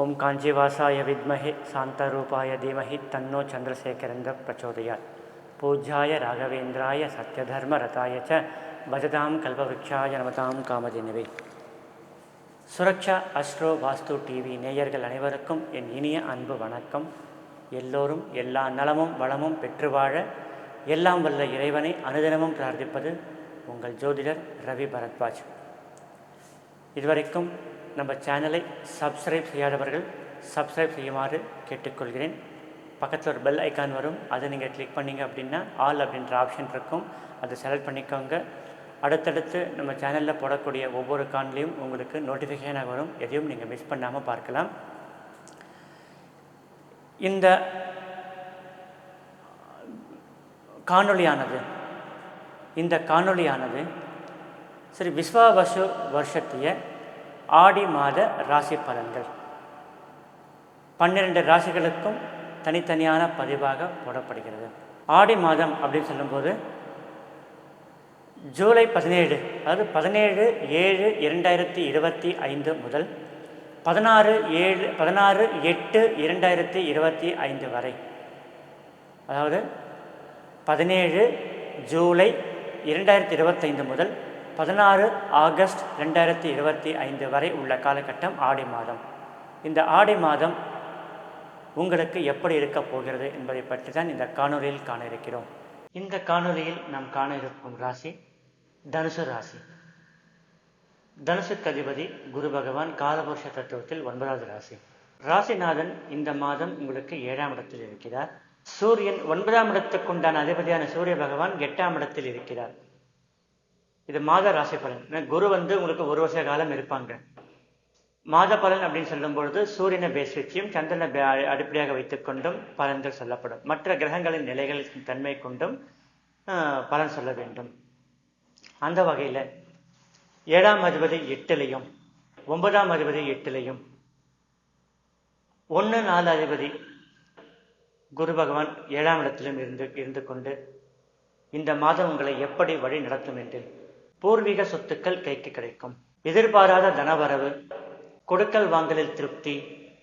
ஓம் காஞ்சிவாசாய வித்மஹே சாந்தரூபாய தீமஹி தன்னோ சந்திரசேகரந்த பிரச்சோதயாத். பூஜ்யாய ராகவேந்திராய சத்யதர்ம ரதாய ச பஜதாம் கல்பவிருக்ஷாய நமதாம் காமதேனுவே. சுரக்ஷா அஸ்ட்ரோ வாஸ்து டிவி நேயர்கள் அனைவருக்கும் என் இனிய அன்பு வணக்கம். எல்லோரும் எல்லா நலமும் வளமும் பெற்று வாழ எல்லாம் வல்ல இறைவனை அனுதினமும் பிரார்த்திப்பது உங்கள் ஜோதிடர் ரவி பரத்வாஜ். இதுவரைக்கும் நம்ம சேனலை சப்ஸ்கிரைப் செய்யாதவர்கள் சப்ஸ்கிரைப் செய்யுமாறு கேட்டுக்கொள்கிறேன். பக்கத்தில் ஒரு பெல் ஐக்கான் வரும். அதை நீங்கள் கிளிக் பண்ணீங்க அப்படின்னா ஆல் அப்படின்ற ஆப்ஷன் இருக்கும். அதை செலக்ட் பண்ணிக்கோங்க. அடுத்தடுத்து நம்ம சேனலில் போடக்கூடிய ஒவ்வொரு காணொலியும் உங்களுக்கு நோட்டிஃபிகேஷனாக வரும். எதையும் நீங்கள் மிஸ் பண்ணாமல் பார்க்கலாம். இந்த காணொளியானது இந்த காணொளியானது சரி விஸ்வாவசு வருஷத்திய ஆடி மாத ராசி பலன்கள். பன்னிரண்டு ராசிகளுக்கும் தனித்தனியான பதிவாக போடப்படுகிறது. ஆடி மாதம் அப்படின்னு சொல்லும்போது ஜூலை பதினேழு அதாவது பதினேழு ஏழு இரண்டாயிரத்தி இருபத்தி ஐந்து முதல் பதினாறு ஏழு பதினாறு எட்டு இரண்டாயிரத்தி இருபத்தி ஐந்து வரை. அதாவது பதினேழு ஜூலை இரண்டாயிரத்தி இருபத்தைந்து முதல் பதினாறு ஆகஸ்ட் ரெண்டாயிரத்தி இருபத்தி ஐந்து வரை உள்ள காலகட்டம் ஆடி மாதம். இந்த ஆடி மாதம் உங்களுக்கு எப்படி இருக்க போகிறது என்பதை பற்றி தான் இந்த காணொலியில் காண இருக்கிறோம் இந்த காணொலியில் நாம் காண இருக்கும் ராசி தனுசு ராசி. தனுசுக்கு அதிபதி குரு பகவான் காலபுருஷ தத்துவத்தில் ஒன்பதாவது ராசி. ராசிநாதன் இந்த மாதம் உங்களுக்கு ஏழாம் இடத்தில் இருக்கிறார். சூரியன் ஒன்பதாம் இடத்துக்குண்டான அதிபதியான சூரிய பகவான் எட்டாம் இடத்தில் இருக்கிறார். இது மாத ராசி பலன். குரு வந்து உங்களுக்கு ஒரு வருஷ காலம் இருப்பாங்க. மாத பலன் அப்படின்னு சொல்லும் பொழுது சூரியனை பேஸ் வச்சியும் சந்திரனை அடிப்படையாக வைத்துக் கொண்டும் பலன்கள் சொல்லப்படும். மற்ற கிரகங்களின் நிலைகளின் தன்மை கொண்டும் பலன் சொல்ல வேண்டும். அந்த வகையில் ஏழாம் அதிபதி எட்டுலையும் ஒன்பதாம் அதிபதி எட்டுலையும் ஒன்று நாலு அதிபதி குரு பகவான் ஏழாம் இடத்திலும் இருந்து இருந்து கொண்டு இந்த மாதம் உங்களை எப்படி வழி நடத்தும் என்று பூர்வீக சொத்துக்கள் கைக்கு கிடைக்கும். எதிர்பாராத தனவரவு கொடுக்கல் வாங்கலில் திருப்தி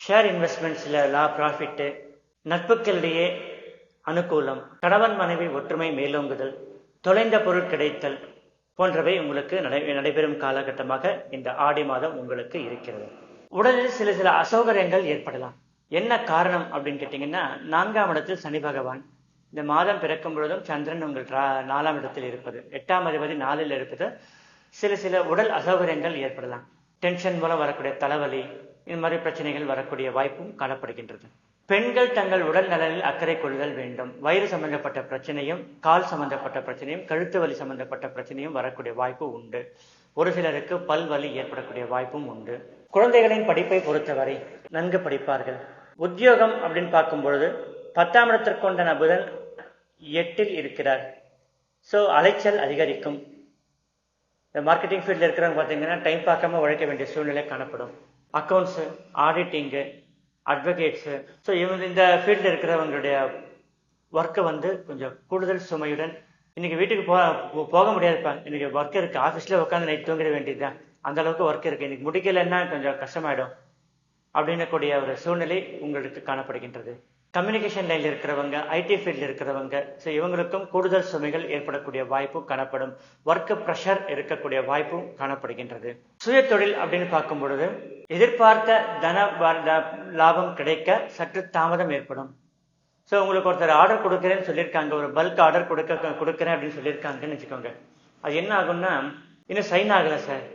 ஷேர் இன்வெஸ்ட்மெண்ட்ஸில் லா ப்ராஃபிட்டு நட்புக்களிடையே அனுகூலம் கணவன் மனைவி ஒற்றுமை மேலோங்குதல் தொலைந்த பொருள் கிடைத்தல் போன்றவை உங்களுக்கு நடை நடைபெறும் காலகட்டமாக இந்த ஆடி மாதம் உங்களுக்கு இருக்கிறது. உடலில் சில சில அசௌகரியங்கள் ஏற்படலாம். என்ன காரணம் அப்படின்னு கேட்டிங்கன்னா நான்காம் இடத்தில் சனி பகவான். இந்த மாதம் பிறக்கும் பொழுதும் சந்திரன் உங்கள் நாலாம் இடத்தில் இருப்பது. எட்டாம் அதிபதி நாலில் இருப்பது. சில சில உடல் அசௌகரியங்கள் ஏற்படலாம். டென்ஷன் மூலம் வரக்கூடிய தலைவலி இந்த மாதிரி பிரச்சனைகள் வரக்கூடிய வாய்ப்பும் காணப்படுகின்றது. பெண்கள் தங்கள் உடல் நலனில் அக்கறை கொள்ளுதல் வேண்டும். வயிறு சம்பந்தப்பட்ட பிரச்சனையும் கால் சம்பந்தப்பட்ட பிரச்சனையும் கழுத்து வலி சம்பந்தப்பட்ட பிரச்சனையும் வரக்கூடிய வாய்ப்பு உண்டு. ஒரு சிலருக்கு பல் வலி ஏற்படக்கூடிய வாய்ப்பும் உண்டு. குழந்தைகளின் படிப்பை பொறுத்தவரை நன்கு படிப்பார்கள். உத்தியோகம் அப்படின்னு பார்க்கும் பொழுது பத்தாம் இடத்திற்கொண்டான புதன் எட்டில் இருக்கிறார். ஸோ அலைச்சல் அதிகரிக்கும். இந்த மார்க்கெட்டிங் ஃபீல்டில் இருக்கிறவங்க பார்த்தீங்கன்னா டைம் பார்க்காம உழைக்க வேண்டிய சூழ்நிலை காணப்படும். அக்கௌண்ட்ஸு ஆடிட்டிங்கு அட்வொகேட்ஸு ஸோ இவங்க இந்த ஃபீல்டில் இருக்கிறவங்களுடைய ஒர்க்கை வந்து கொஞ்சம் கூடுதல் சுமையுடன் இன்றைக்கி வீட்டுக்கு போ போக முடியாதுப்பா இன்றைக்கி ஒர்க் இருக்குது ஆஃபீஸில் உட்காந்து நைட் தூங்கிட வேண்டியதுதான். அந்த அளவுக்கு ஒர்க் இருக்குது இன்னைக்கு முடிக்கலைன்னா கொஞ்சம் கஷ்டமாயிடும். அப்படின்னக்கூடிய ஒரு சூழ்நிலை உங்களுக்கு காணப்படுகின்றது. கம்யூனிகேஷன் லைனில் இருக்கிறவங்க ஐடி ஃபீல்டில் இருக்கிறவங்க ஸோ இவங்களுக்கும் கூடுதல் சுமைகள் ஏற்படக்கூடிய வாய்ப்பும் காணப்படும். ஒர்க் ப்ரெஷர் இருக்கக்கூடிய வாய்ப்பும் காணப்படுகின்றது. சுய தொழில் அப்படின்னு பார்க்கும் பொழுது எதிர்பார்த்த தன லாபம் கிடைக்க சற்று தாமதம் ஏற்படும். ஸோ உங்களுக்கு ஒருத்தர் ஆர்டர் கொடுக்குறேன்னு சொல்லியிருக்காங்க ஒரு பல்க் ஆர்டர் கொடுக்க கொடுக்குறேன் அப்படின்னு சொல்லியிருக்காங்கன்னு வச்சுக்கோங்க. அது என்ன ஆகும்னா இன்னும் சைன் ஆகலை சார்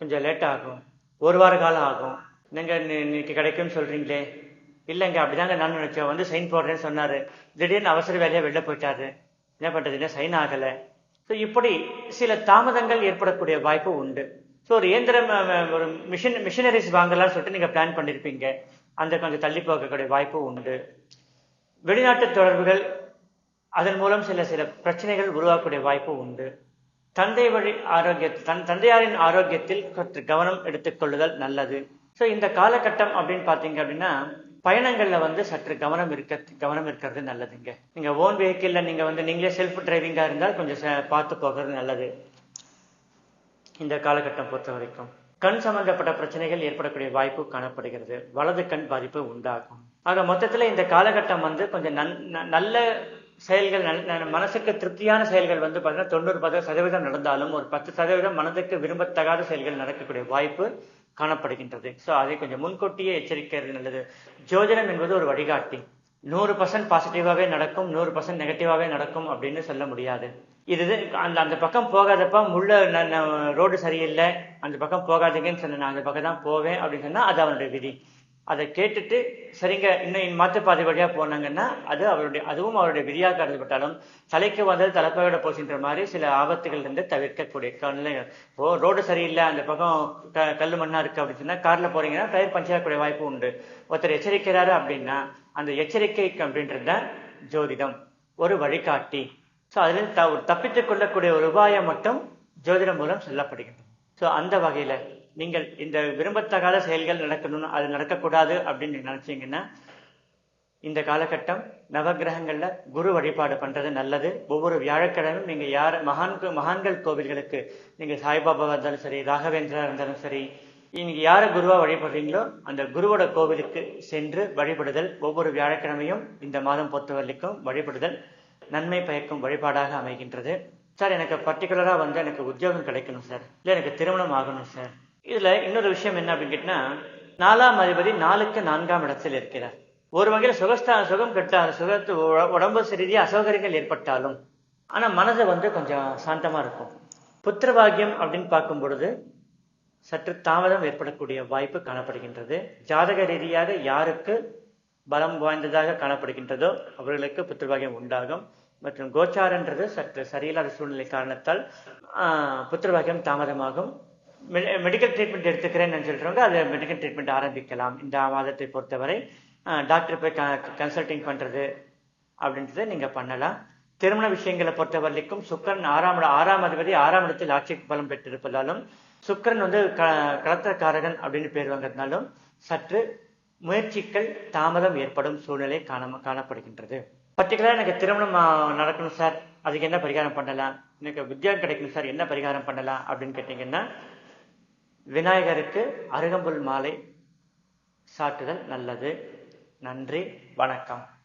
கொஞ்சம் லேட் ஆகும். ஒரு வார காலம் ஆகும். நீங்கள் இன்னைக்கு கிடைக்கும்னு சொல்கிறீங்களே இல்லைங்க அப்படிதாங்க நான் நினைச்சேன். வந்து சைன் போடுறேன்னு சொன்னார். திடீர்னு அவசர வேலையாக வெளில போயிட்டாரு. என்ன பண்ணுறதுன்னா சைன் ஆகலை. ஸோ இப்படி சில தாமதங்கள் ஏற்படக்கூடிய வாய்ப்பு உண்டு. ஸோ ஒரு இயந்திரம் ஒரு மிஷின் மிஷினரிஸ் வாங்கலாம்னு சொல்லிட்டு நீங்கள் பிளான் பண்ணியிருப்பீங்க அந்த கொஞ்சம் தள்ளி போகக்கூடிய வாய்ப்பு உண்டு. வெளிநாட்டு தொடர்புகள் அதன் மூலம் சில சில பிரச்சனைகள் உருவாக்கக்கூடிய வாய்ப்பு உண்டு. தந்தை வழி ஆரோக்கிய தன் தந்தையாரின் ஆரோக்கியத்தில் சற்று கவனம் எடுத்துக்கொள்ளுதல் நல்லது. ஸோ இந்த காலகட்டம் அப்படின்னு பார்த்தீங்க அப்படின்னா பயணங்களில் வந்து சற்று கவனம் இருக்க கவனம் இருக்கிறது நல்லதுங்க. நீங்கள் ஓன் வெஹிக்கிளில் நீங்கள் வந்து நீங்களே செல்ஃப் டிரைவிங்காக இருந்தால் கொஞ்சம் பார்த்து போகிறது நல்லது. இந்த காலகட்டம் பொறுத்த வரைக்கும். கண் சம்பந்தப்பட்ட பிரச்சனைகள் ஏற்படக்கூடிய வாய்ப்பு காணப்படுகிறது. வலது கண் பாதிப்பு உண்டாகும். ஆக மொத்தத்துல இந்த காலகட்டம் வந்து கொஞ்சம் நன்- ந- நல்ல செயல்கள் நல்- ந- மனசுக்கு திருப்தியான செயல்கள் வந்து பார்த்தீங்கன்னா தொண்ணூறு பத சதவீதம் நடந்தாலும் ஒரு பத்து சதவீதம் மனதுக்கு விரும்பத்தகாத செயல்கள் நடக்கக்கூடிய வாய்ப்பு காணப்படுகின்றது. ஸோ அதை கொஞ்சம் முன்கூட்டியே எச்சரிக்கிறது நல்லது. ஜோதிடம் என்பது ஒரு வழிகாட்டி. நூறு பர்சன்ட் பாசிட்டிவாகவே நடக்கும் நூறு பர்சன்ட் நெகட்டிவாகவே நடக்கும் அப்படின்னு சொல்ல முடியாது. இது அந்த அந்த பக்கம் போகாதப்ப முள்ள ந- ரோடு சரியில்லை அந்த பக்கம் போகாதீங்கன்னு சொன்ன நான் அந்த பக்கம் தான் போவேன் அப்படின்னு சொன்னா அது அவனுடைய விதி. அதை கேட்டுட்டு சரிங்க இன்னும் மாற்று பாதை வழியாக போனாங்கன்னா அது அவருடைய அதுவும் அவருடைய விதியாக கருதப்பட்டாலும் தலைக்கு வந்தது தலைப்பையோட போச்சுன்ற மாதிரி சில ஆபத்துகள் இருந்து தவிர்க்கக்கூடிய ஓ ரோடு சரியில்லை அந்த பக்கம் க கல் மண்ணாக இருக்குது அப்படின்னு சொன்னால் காரில் போறீங்கன்னா டயர் பஞ்சாகக்கூடிய வாய்ப்பு உண்டு. ஒருத்தர் எச்சரிக்கிறாரு அப்படின்னா அந்த எச்சரிக்கை அப்படின்றத ஜோதிடம். ஒரு வழிகாட்டி. ஸோ அதில் த தப்பித்துக் கொள்ளக்கூடிய ஒரு உபாயம் மட்டும் ஜோதிடம் மூலம் சொல்லப்படுகிறது. ஸோ அந்த வகையில் நீங்கள் இந்த விரும்பத்தகாத செயல்கள் நடக்கணும்னு அது நடக்கக்கூடாது அப்படின்னு நீங்க நினைச்சீங்கன்னா இந்த காலகட்டம் நவகிரகங்களில் குரு வழிபாடு பண்ணுறது நல்லது. ஒவ்வொரு வியாழக்கிழமையும் நீங்கள் யார் மகான் மகான்கள் கோவில்களுக்கு நீங்கள் சாய்பாபாவாக இருந்தாலும் சரி ராகவேந்திரா இருந்தாலும் சரி நீங்கள் யாரை குருவாக வழிபடுறீங்களோ அந்த குருவோட கோவிலுக்கு சென்று வழிபடுதல் ஒவ்வொரு வியாழக்கிழமையும் இந்த மாதம் பொறுத்தவரைக்கும் வழிபடுதல் நன்மை பயக்கும் வழிபாடாக அமைகின்றது. சார் எனக்கு பர்டிகுலராக வந்து எனக்கு உத்தியோகம் கிடைக்கணும் சார். இல்லை எனக்கு திருமணம் ஆகணும் சார். இதுல இன்னொரு விஷயம் என்ன அப்படின்னு கேட்டீங்கன்னா நாலாம் அதிபதி நாலுக்கு நான்காம் இடத்தில் இருக்கிறார். ஒரு வகையில் சுகஸ்தான சுகம் கெட்டா சுகத்து உ- உடம்பு ரீதியா அசௌகரியங்கள் ஏற்பட்டாலும் ஆனா மனது வந்து கொஞ்சம் சாந்தமா இருக்கும். புத்திரபாகியம் அப்படின்னு பார்க்கும் பொழுது சற்று தாமதம் ஏற்படக்கூடிய வாய்ப்பு காணப்படுகின்றது. ஜாதக ரீதியாக யாருக்கு பலம் வாய்ந்ததாக காணப்படுகின்றதோ அவர்களுக்கு புத்திரபாகியம் உண்டாகும். மற்றும் கோச்சாரன்றது சற்று சரியில்லாத சூழ்நிலை காரணத்தால் புத்திரபாகியம் தாமதமாகும். மெடிக்கல் ட்ரீட்மெண்ட் எடுத்துக்கிறேன்னு சொல்றவங்க அது மெடிக்கல் ட்ரீட்மெண்ட் ஆரம்பிக்கலாம். இந்த மாதத்தை பொறுத்தவரை டாக்டர் போய் கன்சல்டிங் பண்றது அப்படின்றத நீங்க பண்ணலாம். திருமண விஷயங்களை பொறுத்த வரைக்கும் சுக்கரன் ஆறாம் ஆறாம் அதிபதி ஆறாம் இடத்தில் ஆட்சி பலம் பெற்றிருப்பதாலும் சுக்கரன் வந்து க கலத்திரக்காரகன் அப்படின்னு பேர் வாங்கிறதுனாலும் சற்று முயற்சிகள் தாமதம் ஏற்படும் சூழ்நிலை காண காணப்படுகின்றது. பர்டிகுலரா எனக்கு திருமணம் நடக்கணும் சார். அதுக்கு என்ன பரிகாரம் பண்ணலாம்? எனக்கு உத்தியோகம் கிடைக்கணும் சார். என்ன பரிகாரம் பண்ணலாம் அப்படின்னு கேட்டீங்கன்னா விநாயகருக்கு அருகம்புல் மாலை. சாட்டுதல் நல்லது. நன்றி. வணக்கம்.